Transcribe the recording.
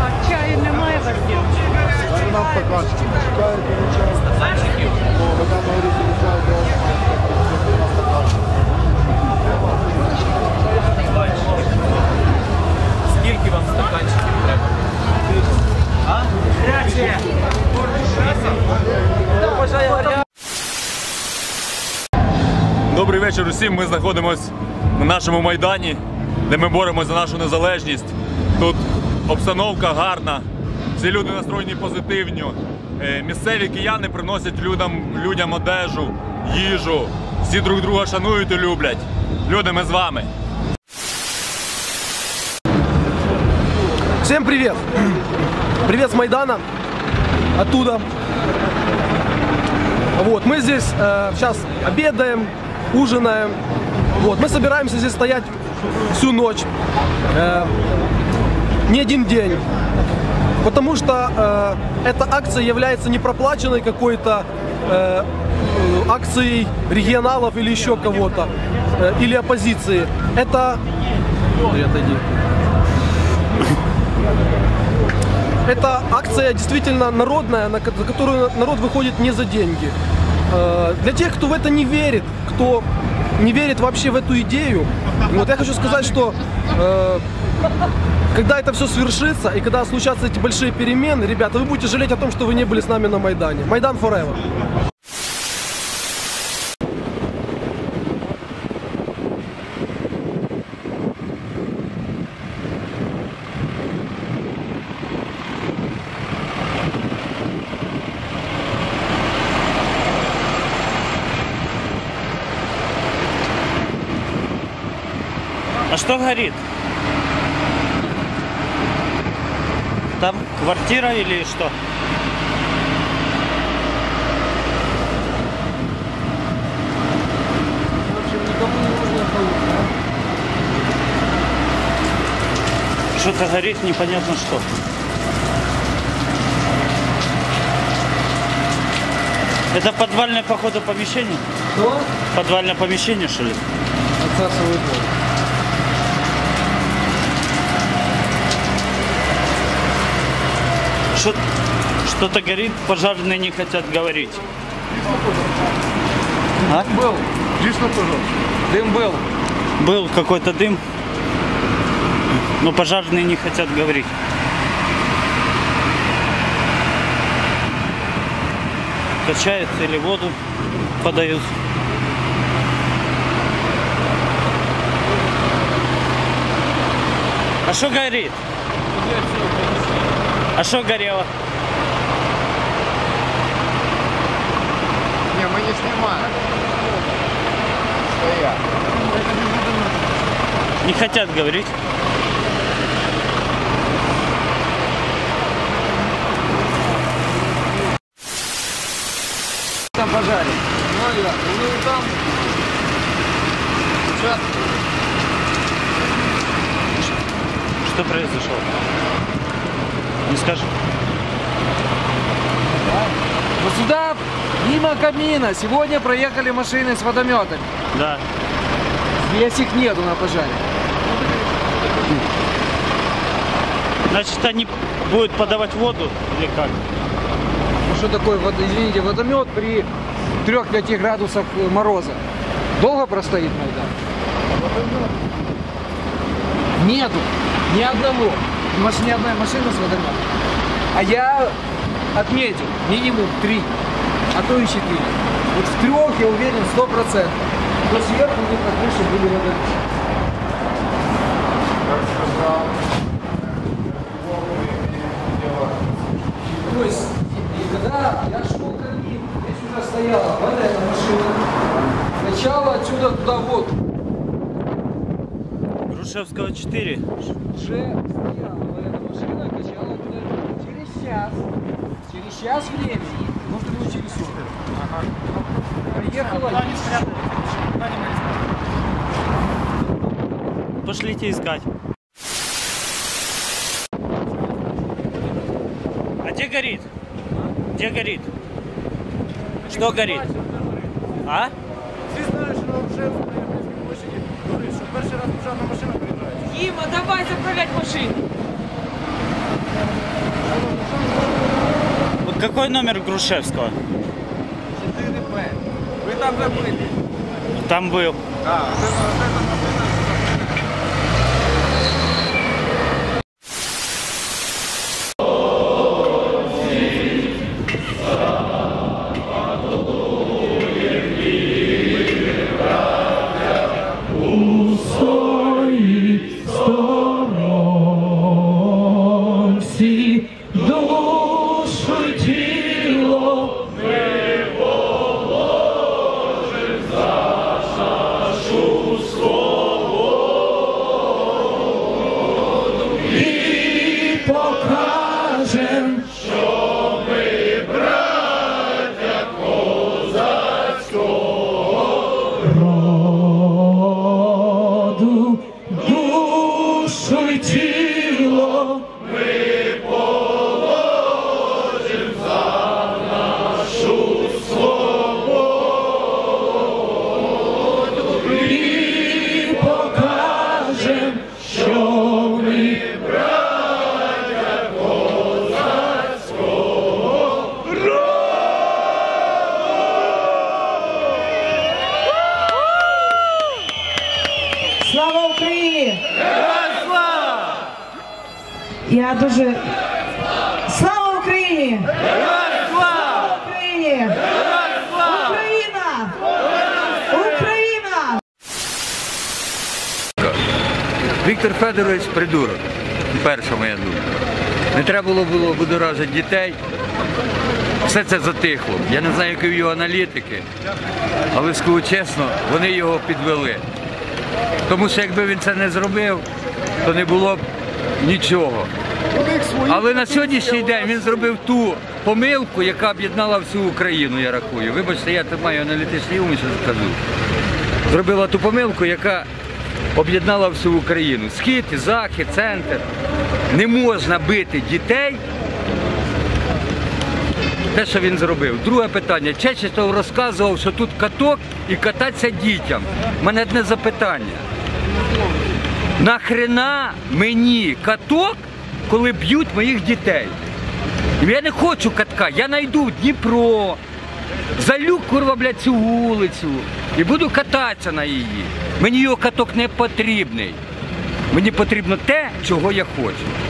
А чаю немає Скільки вам стаканчиків треба? Добрий вечір усім. Ми знаходимося на нашому майдані, де ми боремося за нашу незалежність. Тут обстановка гарна, всі люди настроєні позитивно. Е, Місцеві кияни приносять людям, людям одежу, їжу. Всі друг друга шанують і люблять. Люди, ми з вами. Всем привет! Привет с Майдана, оттуда. Вот, мы здесь э, сейчас обедаем, ужинаем. Вот, мы собираемся здесь стоять всю ночь, э, не один день. Потому что э, эта акция является не проплаченной какой-то э, акцией регионалов или еще кого-то, э, или оппозиции. Это... Это акция действительно народная, на которую народ выходит не за деньги. Э, Для тех, кто в это не верит, кто не верит вообще в эту идею, вот я хочу сказать, что э, когда это все свершится и когда случатся эти большие перемены, ребята, вы будете жалеть о том, что вы не были с нами на Майдане. Майдан forever. А что горит? Там квартира или что? Что-то горит, непонятно что. Это подвальное, походу, помещение? Что? Подвальное помещение, что ли? Что- Что-то горит, пожарные не хотят говорить. А? Был. Дійсно, пожалуйста. Дым был. Был какой-то дым, но пожарные не хотят говорить. Качается или воду подают. А что горит? А что горело? Не, мы не снимаем. Стоят. Не хотят говорить. Там пожаре. Ну, я, ну, там. Сейчас. Что произошло? Не скажешь? Вот сюда, мимо камина, сегодня проехали машины с водометами. Да. Здесь их нету на пожаре. Значит, они будут подавать воду или как? Ну что такое, вод- извините, водомет при 3-5 градусах э, мороза. Долго простоит Майдан? Нету. Ни одного. Маш, ни одной машины с водометом. А я отметил, минимум три, а то и четыре. Вот в трех, я уверен, сто процентов. Но сверху у них на крыше были водометы. То есть, и когда я шел к ним, здесь уже стояла вот эта машина. Сначала отсюда туда вот Грушевского 4. уже стояла эта машина, качала туда. Через час, через час времени, ну Может, вы учились Приехала. Пошлите искать. А где горит? Где горит? Что горит? А? Перший раз пожарна машина приїжджає. Дима, давай заправлять машину. Вот какой номер Грушевского? 4П. Вы там забыли. Там был. А, это, вот это машина. redemption. Дуже. Слава Україні! Слава Україні! Україна! Україна! Віктор Федорович придурок. Перша моя думка. Не треба було було будоражити дітей. Все це затихло. Я не знаю, які в його аналітики, але скажу чесно, вони його підвели. Тому що якби він це не зробив, то не було б нічого. Але на сьогоднішній день він зробив ту помилку, яка об'єднала всю Україну, я рахую. Вибачте, я тут маю аналітичний ум, що скажу. Зробила ту помилку, яка об'єднала всю Україну. Схід, захід, центр. Не можна бити дітей. Те, що він зробив. Друге питання. Чечетов розказував, що тут каток і кататися дітям. У мене одне запитання. Нахрена мені каток, коли б'ють моїх дітей? Я не хочу катка, я найду Дніпро, залю курва, блядь, цю вулицю і буду кататися на її. Мені його каток не потрібний. Мені потрібно те, чого я хочу.